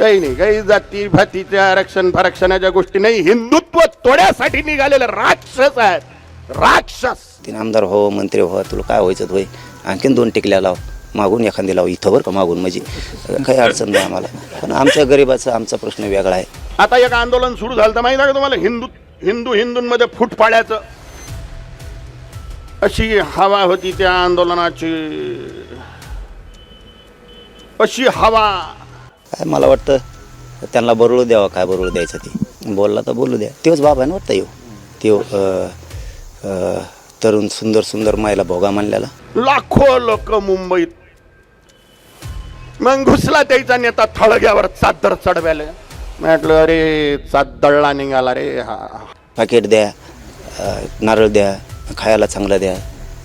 काही नाही काही जाती भातीच्या आरक्षण फारक्षणाच्या गोष्टी नाही. हिंदुत्व तोड्यासाठी निघालेले राक्षस आहेत राक्षस. तीन आमदार हो मंत्री हो तुला काय व्हायचं होय आणखीन दोन टिकल्या लाव. मागून एखादी लाव. इथं बरं का मागून? म्हणजे काही अडचण नाही आम्हाला. पण आमच्या गरिबाचा आमचा प्रश्न वेगळा आहे. आता एक आंदोलन सुरू झालं तर माहिती का तुम्हाला? हिंदू हिंदू हिंदूंमध्ये फूट पाड्याचं अशी हवा होती त्या आंदोलनाची. अशी हवा. काय मला वाटतं? त्यांना बरोळ द्यावा काय बरोळ द्यायचं ते. बोलला तर बोलू द्या. तेच बाबा आहे ना वाटतं येऊ. अं, तरुण सुंदर सुंदर मायला भोगा मानलेला लाखो लोक मुंबईत. मग घुसला त्याचा नेता थळग्यावर चादर चढव्याला. म्हटलं अरे चादळला निघाला रे हा पाकिट द्या नारळ द्या खायला चांगलं द्या.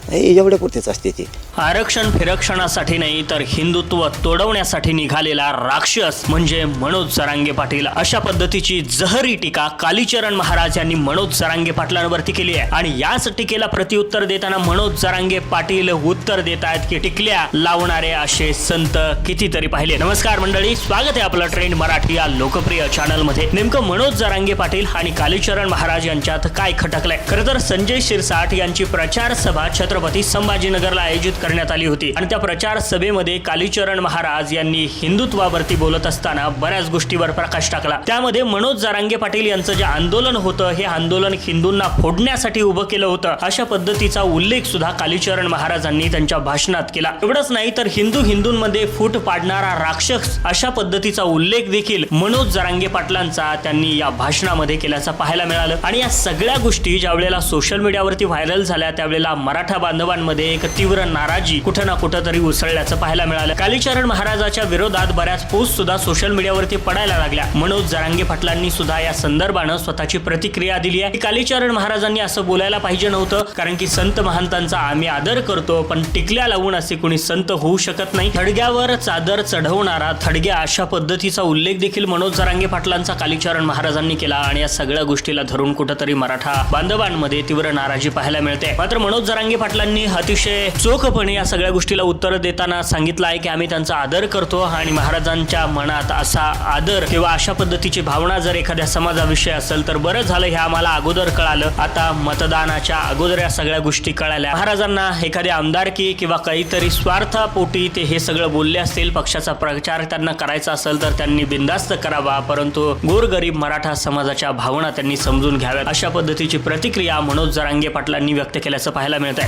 हे एवढ्या पुरतेच असते ते. आरक्षण फिरक्षणासाठी नाही तर हिंदुत्व तोडवण्यासाठी निघालेला राक्षस म्हणजे मनोज सरांगे पाटील. अशा पद्धतीची जहरी टीका कालीचरण महाराज यांनी मनोज सरांगे पाटलांवरती केली आहे. आणि याच टीकेला प्रत्युत्तर देताना मनोज सरांगे पाटील उत्तर देत आहेत की टिकल्या लावणारे असे संत कितीतरी पाहिले. नमस्कार मंडळी स्वागत आहे आपलं ट्रेंड मराठी या लोकप्रिय चॅनलमध्ये नेमकं मनोज जरांगे पाटील आणि कालीचरण महाराज यांच्यात काय खटकलंय? खरं तर संजय शिरसाट यांची प्रचार सभा छत्र छत्रपती संभाजीनगरला आयोजित करण्यात आली होती. आणि त्या प्रचार सभेमध्ये कालीचरण महाराज यांनी हिंदुत्वावरती बोलत असताना बऱ्याच गोष्टीवर प्रकाश टाकला. त्यामध्ये मनोज जारांगे पाटील यांचं जे आंदोलन होतं हे आंदोलन हिंदूंना फोडण्यासाठी उभं केलं होतं. अशा पद्धतीचा उल्लेख सुद्धा कालीचरण महाराजांनी त्यांच्या भाषणात केला. एवढंच नाही तर हिंदू हिंदूंमध्ये फूट पाडणारा राक्षस अशा पद्धतीचा उल्लेख देखील मनोज जरांगे पाटलांचा त्यांनी या भाषणामध्ये केल्याचं पाहायला मिळालं. आणि या सगळ्या गोष्टी ज्या वेळेला सोशल मीडियावरती व्हायरल झाल्या त्यावेळेला मराठा बांधवांमध्ये एक तीव्र नाराजी कुठं ना कुठं तरी उसळल्याचं पाहायला मिळालं. कालीचरण महाराजाच्या विरोधात बऱ्याच पोस्ट सुद्धा सोशल मीडियावरती पडायला लागल्या. मनोज जरांगे पाटलांनी सुद्धा या संदर्भानं स्वतःची प्रतिक्रिया दिली आहे. कालीचरण महाराजांनी असं बोलायला पाहिजे नव्हतं कारण की संत महंतांचा आम्ही आदर करतो पण टिकल्या लावून असे कोणी संत होऊ शकत नाही. थडग्यावर चादर चढवणारा थडग्या अशा पद्धतीचा उल्लेख देखील मनोज जरांगे पाटलांचा कालीचरण महाराजांनी केला आणि या सगळ्या गोष्टीला धरून कुठंतरी मराठा बांधवांमध्ये तीव्र नाराजी पाहायला मिळते. मात्र मनोज जरांगे पाटलांनी अतिशय चोखपणे या सगळ्या गोष्टीला उत्तर देताना सांगितलं आहे की आम्ही त्यांचा आदर करतो आणि महाराजांच्या मनात असा आदर किंवा अशा पद्धतीची भावना जर एखाद्या समाजाविषयी असेल तर बरं झालं हे आम्हाला अगोदर कळालं. आता मतदानाच्या अगोदर या सगळ्या गोष्टी कळाल्या. महाराजांना एखादी आमदारकी किंवा काहीतरी स्वार्थापोटी ते हे सगळं बोलले असतील पक्षाचा प्रचार त्यांना करायचा असेल तर त्यांनी बिंदास्त करावा परंतु गोरगरीब मराठा समाजाच्या भावना त्यांनी समजून घ्याव्यात. अशा पद्धतीची प्रतिक्रिया मनोज जरांगे पाटलांनी व्यक्त केल्याचं पाहायला मिळत आहे